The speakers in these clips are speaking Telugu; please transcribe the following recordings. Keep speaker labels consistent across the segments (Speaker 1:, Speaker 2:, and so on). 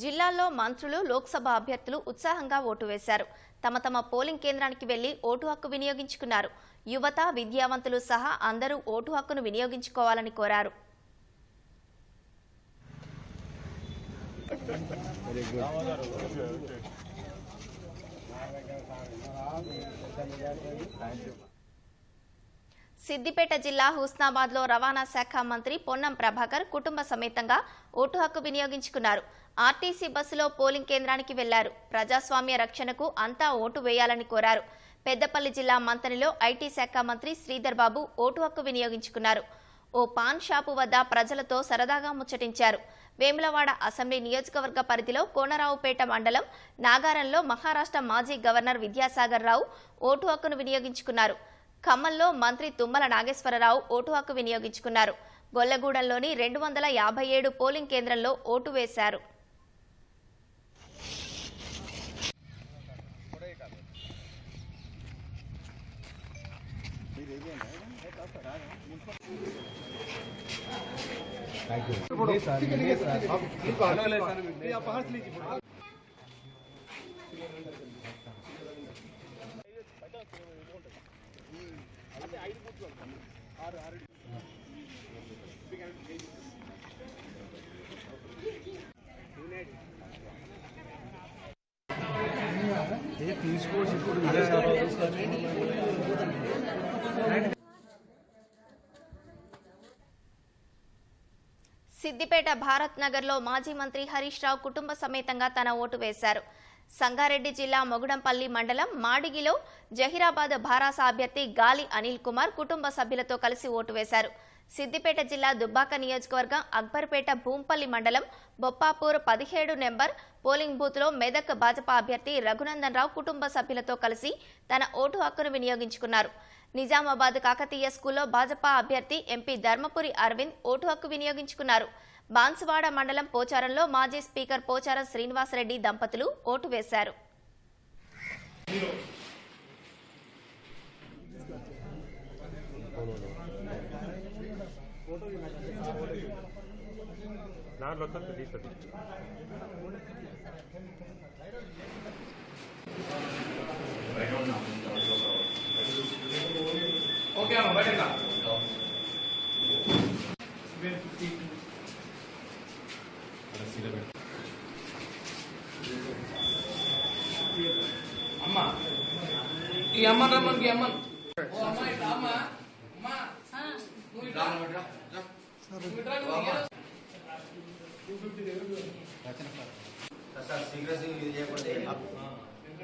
Speaker 1: జిల్లాల్లో మంత్రులు లోక్సభ అభ్యర్థులు ఉత్సాహంగా ఓటు వేశారు. తమ తమ పోలింగ్ కేంద్రానికి వెళ్ళి ఓటు హక్కు వినియోగించుకున్నారు. యువత విద్యావంతులు సహా అందరూ ఓటు హక్కును వినియోగించుకోవాలని కోరారు. సిద్దిపేట జిల్లా హుస్నాబాద్లో రవాణా శాఖ మంత్రి పొన్నం ప్రభాకర్ కుటుంబ సమేతంగా ఓటు హక్కు వినియోగించుకున్నారు. ఆర్టీసీ బస్సులో పోలింగ్ కేంద్రానికి వెళ్ళారు. ప్రజాస్వామ్య రక్షణకు అంతా ఓటు వేయాలని కోరారు. పెద్దపల్లి జిల్లా మంతనిలో ఐటీ శాఖ మంత్రి శ్రీధర్ బాబు ఓటు హక్కు వినియోగించుకున్నారు. ఓ పాన్ షాపు వద్ద ప్రజలతో సరదాగా ముచ్చటించారు. వేములవాడ అసెంబ్లీ నియోజకవర్గ పరిధిలో కోనరావుపేట మండలం నాగారంలో మహారాష్ట్ర మాజీ గవర్నర్ విద్యాసాగర్ రావు ఓటు హక్కును వినియోగించుకున్నారు. ఖమ్మంలో మంత్రి తుమ్మల నాగేశ్వరరావు ఓటు హక్కు వినియోగించుకున్నారు. గొల్లగూడెంలోని రెండు వందల యాభై ఏడు పోలింగ్ కేంద్రంలో ఓటు వేశారు. సిద్దిపేట భారత్ నగర్లో మాజీ మంత్రి హరీష్ రావు కుటుంబ సమేతంగా తన ఓటు వేశారు. సంగారెడ్డి జిల్లా మొగుడంపల్లి మండలం మాడిగిలో జహీరాబాద్ భారాస అభ్యర్థి గాలి అనిల్ కుమార్ కుటుంబ సభ్యులతో కలిసి ఓటు వేశారు. సిద్దిపేట జిల్లా దుబ్బాక నియోజకవర్గం అక్బర్పేట భూంపల్లి మండలం బొప్పాపూర్ పదిహేడు నెంబర్ పోలింగ్ బూత్లో మెదక్ భాజపా అభ్యర్థి రఘునందన్ రావు కుటుంబ సభ్యులతో కలిసి తన ఓటు హక్కును వినియోగించుకున్నారు. నిజామాబాద్ కాకతీయ స్కూల్లో భాజపా అభ్యర్థి ఎంపీ ధర్మపురి అరవింద్ ఓటు హక్కు వినియోగించుకున్నారు. బాన్సువాడ మండలం పోచారంలో మాజీ స్పీకర్ పోచారం శ్రీనివాసరెడ్డి దంపతులు ఓటు వేశారు.
Speaker 2: ఓకే అమ్మ బయట అమ్మ. ఈ అమ్మ రమ్మని ఈ అమ్మను. ఓ అమ్మ ఇట్లా అమ్మ. అమ్మ. నువ్వు ఇట్లా నువ్వు ఇట్లా నువ్వు ఇయ్యాల.
Speaker 3: సార్. శీఘ్ర శీఘ్ర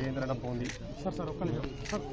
Speaker 4: ఏంద్రన్న పోంది?
Speaker 5: సార్ సార్ ఒక్క నిమిషం. సార్.